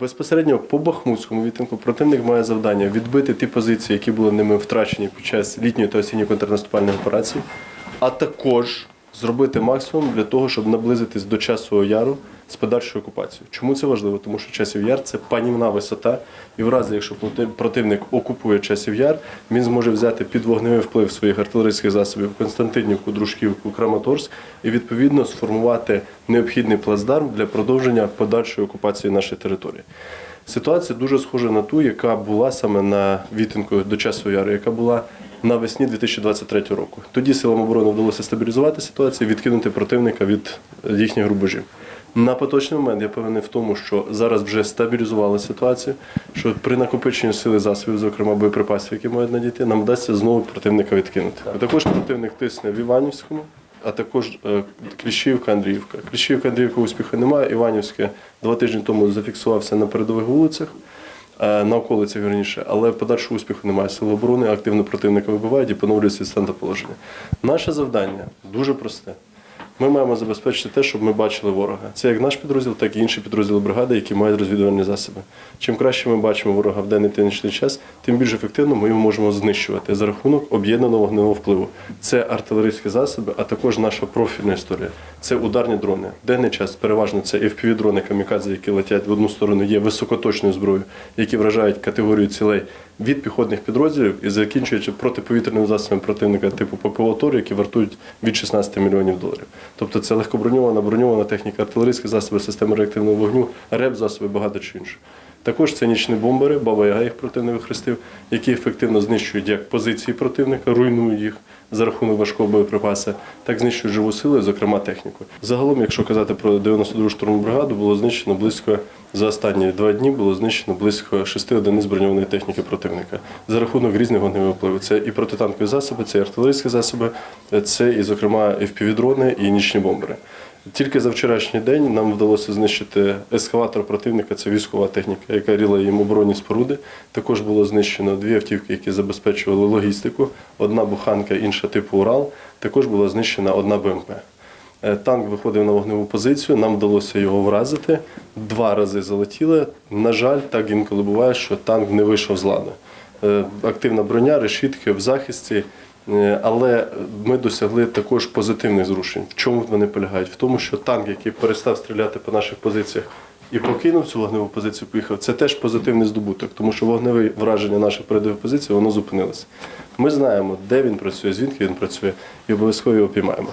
Безпосередньо по Бахмутському відтинку противник має завдання відбити ті позиції, які були ними втрачені під час літньої та осінньої контрнаступальної операції, а також зробити максимум для того, щоб наблизитись до часового яру з подальшою окупацією. Чому це важливо? Тому що часів яр це панівна висота, і в разі, якщо противник окупує часів яр, він зможе взяти під вогневий вплив своїх артилерійських засобів Константинівку, Дружківку, Краматорськ і відповідно сформувати необхідний плацдарм для продовження подальшої окупації нашої території. Ситуація дуже схожа на ту, яка була саме на відтинку до часу яру, яка була навесні 2023 року. Тоді силам оборони вдалося стабілізувати ситуацію, відкинути противника від їхніх рубежів. На поточний момент я певний в тому, що зараз вже стабілізували ситуацію, що при накопиченні сили засобів, зокрема боєприпасів, які мають надійти, нам вдасться знову противника відкинути. Також противник тисне в Іванівському, а також е, Кліщівка, Андріївка. Кліщівка, Андріївка успіху немає. Іванівське два тижні тому зафіксувався на передових вулицях. Е, На околицях верніше, але подальшого успіху немає. Сили оборони активно противника вибивають і поновлюється стан та положення. Наше завдання дуже просте. Ми маємо забезпечити те, щоб ми бачили ворога. Це як наш підрозділ, так і інші підрозділи бригади, які мають розвідувальні засоби. Чим краще ми бачимо ворога в денний та нічний час, тим більш ефективно ми його можемо знищувати за рахунок об'єднаного вогневого впливу. Це артилерійські засоби, а також наша профільна історія. Це ударні дрони. Денний час переважно це FPV-дрони камікадзе, які летять в одну сторону, є високоточною зброєю, які вражають категорію цілей від піхотних підрозділів і закінчуючи протиповітряними засобами противника типу ППО-ТОР, які вартують від 16 мільйонів доларів. Тобто це легкоброньована, броньована техніка, артилерійські засоби, системи реактивного вогню, РЕП-засоби, багато чи іншого. Також це нічні бомбери, баба Яга їх противник вихрестив, які ефективно знищують як позиції противника, руйнують їх за рахунок важкого боєприпаса, так знищують живу силу, зокрема техніку. Загалом, якщо казати про 92-ту штурмову бригаду, було знищено близько за останні два дні було знищено близько шести одиниць броньованої техніки противника за рахунок різних вогневих впливів. Це і протитанкові засоби, це і артилерійські засоби, це і, зокрема, FPV-дрони і нічні бомбери. Тільки за вчорашній день нам вдалося знищити ескаватор противника, це військова техніка, яка ріла їм оборонні споруди. Також було знищено дві автівки, які забезпечували логістику. Одна буханка, інша типу Урал. Також була знищена одна БМП. Е, Танк виходив на вогневу позицію, нам вдалося його вразити. Два рази залетіли. На жаль, так інколи буває, що танк не вийшов з ладу. Е, Активна броня, решітки в захисті. Е, Але ми досягли також позитивних зрушень. В чому вони полягають? В тому, що танк, який перестав стріляти по наших позиціях і покинув цю вогневу позицію, поїхав, це теж позитивний здобуток, тому що вогневе враження наших передових позицій воно зупинилося. Ми знаємо, де він працює, звідки він працює, і обов'язково його піймаємо.